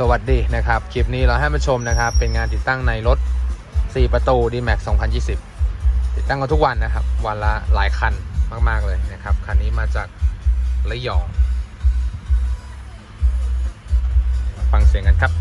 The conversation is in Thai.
สวัสดีนะครับ คลิปนี้เราให้มาชมนะครับ เป็นงานติดตั้งในรถ 4 ประตู D-Max 2020 ติดตั้งกันทุกวันนะครับ วันละหลายคันมาก ๆ เลยนะครับ คันนี้มาจากระยอง ฟังเสียงกันครับ